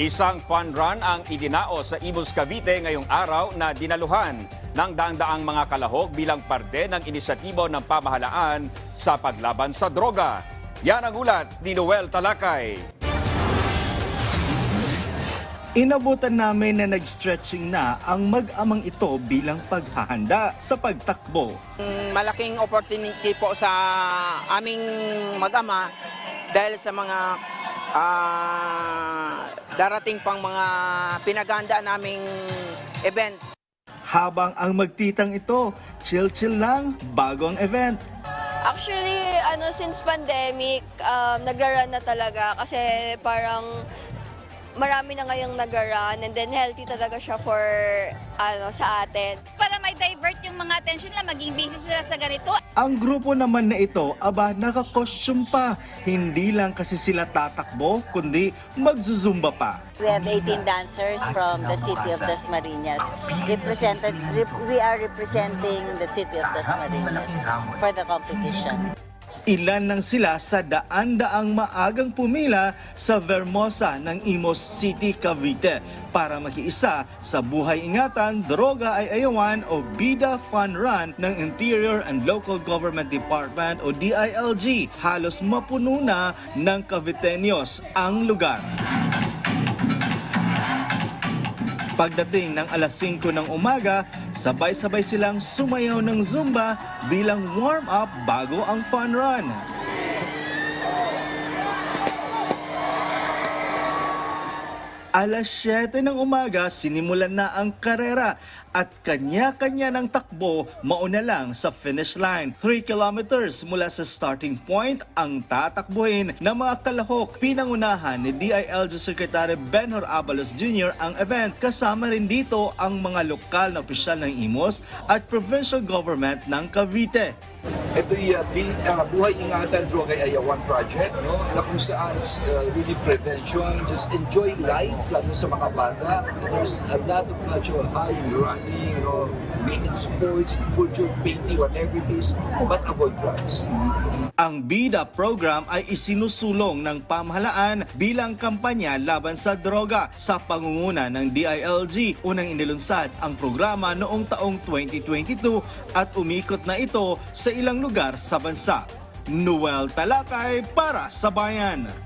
Isang fun run ang idinao sa Imus Cavite ngayong araw na dinaluhan ng daang-daang mga kalahok bilang parte ng inisyatibo ng pamahalaan sa paglaban sa droga. Yan ang ulat ni Noel Talakay. Inabutan namin na nag-stretching na ang mag-amang ito bilang paghahanda sa pagtakbo. Malaking opportunity po sa aming mag-ama dahil sa mga ah, darating pang mga pinaganda naming event. Habang ang magtitang ito, chill-chill lang bago ang event. Actually, ano, since pandemic, um, nagra-run na talaga kasi parang marami na ngayong nagra-run and then healthy talaga siya for ano sa atin. para may divert yung mga attention nila, maging busy sila sa ganito. Ang grupo naman na ito, aba, nakakostume pa. Hindi lang kasi sila tatakbo, kundi magzuzumba pa. We have 18 dancers from the city of Dasmariñas. Represented, rep- we are representing the city of Dasmariñas for the competition. Ilan lang sila sa daan-daang maagang pumila sa Vermosa ng Imos City, Cavite para makiisa sa Buhay Ingatan, Droga ay Ayawan o Bida Fun Run ng Interior and Local Government Department o DILG. Halos mapuno na ng Caviteños ang lugar. Pagdating ng alas 5 ng umaga, sabay-sabay silang sumayaw ng Zumba bilang warm-up bago ang fun run. Alas 7 ng umaga, sinimulan na ang karera at kanya-kanya ng takbo mauna lang sa finish line. 3 kilometers mula sa starting point ang tatakbuhin ng mga kalahok. Pinangunahan ni DILG Secretary Benhur Abalos Jr. ang event. Kasama rin dito ang mga lokal na opisyal ng IMOS at provincial government ng Cavite. Ito'y uh, bi- uh, Buhay Ingatan Drug ay Ayawan Project, no? na kung saan uh, really prevention, just enjoy life, lalo sa mga bata. There's a lot of natural high in running, you know, being in sports, in culture, painting, whatever it is, but avoid drugs. Ang BIDA program ay isinusulong ng pamahalaan bilang kampanya laban sa droga sa pangunguna ng DILG. Unang inilunsad ang programa noong taong 2022 at umikot na ito sa ilang lugar sa bansa. Noel Talakay para sa Bayan.